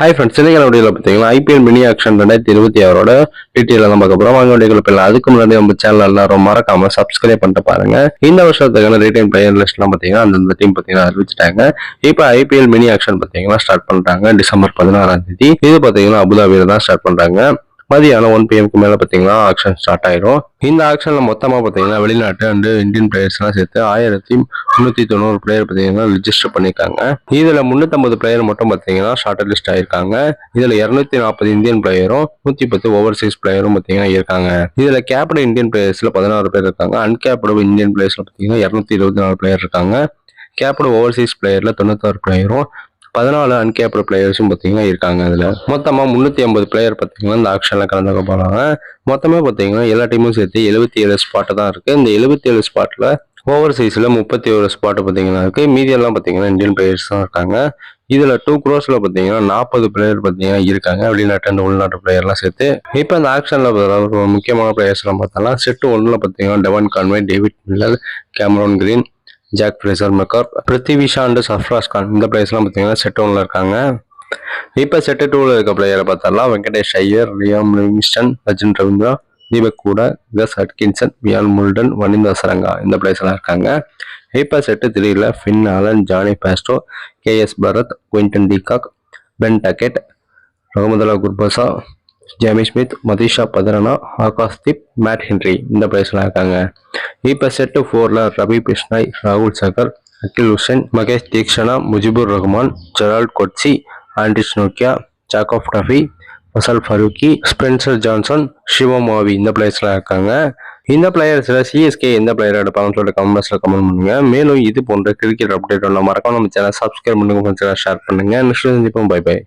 Hi friends சின்ன அப்படியில் பார்த்தீங்கன்னா IPL mini action ரெண்டாயிரத்தி இருபத்தி ஆறோட டீட்டெயில் தான் பார்க்க போகிறோம் வாங்க வேண்டிய போயிடலாம். அதுக்கு முன்னாடி நம்ம சேனல் எல்லாரும் மறக்காம சப்ஸ்கிரைப் பண்ணிட்டு பாருங்க. இந்த வருஷத்துக்கான ரீட்டைன் பிளேயர் லிஸ்ட்லாம் பார்த்தீங்கன்னா அந்தந்த டீம் பார்த்தீங்கன்னா அறிவிச்சிட்டாங்க. இப்போ ஐபிஎல் மினி ஆக்ஷன் பார்த்தீங்கன்னா ஸ்டார்ட் பண்ணுறாங்க டிசம்பர் பதினாறாம் தேதி. இது பார்த்தீங்கன்னா அபுதாபியில் தான் ஸ்டார்ட் பண்ணுறாங்க மதியானம் ஒன் பிஎம்க்கு மேலே பார்த்தீங்கன்னா ஆக்ஷன் ஸ்டார்ட் ஆயிரும். இந்த ஆக்ஷனில் மொத்தமாக பார்த்தீங்கன்னா வெளிநாட்டு அண்டு இந்தியன் பிளேயர்ஸ்லாம் சேர்த்து ஆயிரத்தி முந்நூற்றி தொண்ணூறு பிளேயர் பார்த்தீங்கன்னா ரிஜிஸ்டர் பண்ணியிருக்காங்க இதில் முந்நூற்றம்பது பிளேயர் மட்டும் பார்த்தீங்கன்னா ஷார்ட் லிஸ்ட் ஆயிருக்காங்க. இதில் இரநூத்தி நாற்பது இந்தியன் பிளேயரும் நூற்றி பத்து ஓவர்சீஸ் பிளேயரும் பார்த்தீங்கன்னா இருக்காங்க. இதில் கேப்டு இந்தியன் பிளேயர்ஸில் பதினாறு பேர் இருக்காங்க. அன்கேப்டு இந்தியன் பிளேயர்ஸில் பார்த்தீங்கன்னா இரநூத்தி இருபத்தி நாலு பிளேயர் இருக்காங்க. கேப்டு ஓவர்சீஸ் பிளேயரில் தொண்ணூத்தாறு பிளேயரும் பதினாலு அன்கேப்டு பிளேயர்ஸும் பார்த்தீங்கன்னா இருக்காங்க அதில். மொத்தமாக முந்நூற்றி ஐம்பது பிளேயர் பார்த்தீங்கன்னா இந்த ஆக்ஷனில் கலந்துக்க போகிறாங்க மொத்தமாக பார்த்தீங்கன்னா எல்லா டீமும் சேர்த்து எழுபத்தி ஏழு ஸ்பாட்டு தான் இருக்குது இந்த எழுபத்தி ஏழு ஸ்பாட்டில் ஓவர் சைஸில் முப்பத்தி ஒரு ஸ்பாட்டு பார்த்தீங்கன்னா இருக்குது மீதியெல்லாம் பார்த்தீங்கன்னா இந்தியன் பிளேயர்ஸ் தான் இருக்காங்க. இதில் டூ க்ரோஸில் பார்த்தீங்கன்னா நாற்பது பிளேயர் பார்த்தீங்கன்னா இருக்காங்க. வெளிநாட்டு அந்த உள்நாட்டு பிளேயர்லாம் சேர்த்து. இப்போ இந்த ஆக்ஷனில் முக்கியமான பிளேயர்ஸ்லாம் பார்த்தோம்னா செட்டு ஒன்றில் பார்த்தீங்கன்னா Devon Conway David Miller Cameron Green Jake Fraser McGurk Prithvi Shaw and Sarfaraz Khan இந்த பிளேயர்ஸ்லாம் பார்த்தீங்கன்னா செட் ஒன்ல இருக்காங்க. இப்போ செட்டு டூவில் இருக்க பிளேயரை பார்த்தாலாம் Venkatesh Iyer Liam Livingstone Rachin Ravindra Deepak Hooda Gus Atkinson வியால் Multan வனிந்தா சரங்கா இந்த பிளேயர்ஸ்லாம் இருக்காங்க. இப்போ செட்டு த்ரீல Finn Allen Jonny Bairstow KS Bharat Quinton de Kock Ben Duckett Rahmanullah Gurbaz Jamie Smith Matheesha Pathirana Akash Deep Matt Henry இந்த பிளேஸ்லாம் இருக்காங்க. இப்போ set ஃபோரில் ரவி பிஷ்னாய் ராகுல் சகர் அகில் Hussein Mahesh Theekshana Mujibur Rahman Gerald கொட்சி Andries Nokia Jacob Duffy Fasal Farooqi Spencer Johnson Shivam Mavi இந்த பிளேயர்ஸ்லாம் இருக்காங்க. இந்த பிளேயர்ஸில் சிஎஸ்கே எந்த பிளேயர் எடுப்பாங்கன்னு சொல்லிட்டு கமெண்ட்ஸில் கமெண்ட் பண்ணுங்க. மேலும் இது போன்ற கிரிக்கெட் அப்டேட் மறக்காம நம்ம சேனல் சப்ஸ்கிரைப் பண்ணுங்க ஷேர் பண்ணுங்க. Next bye bye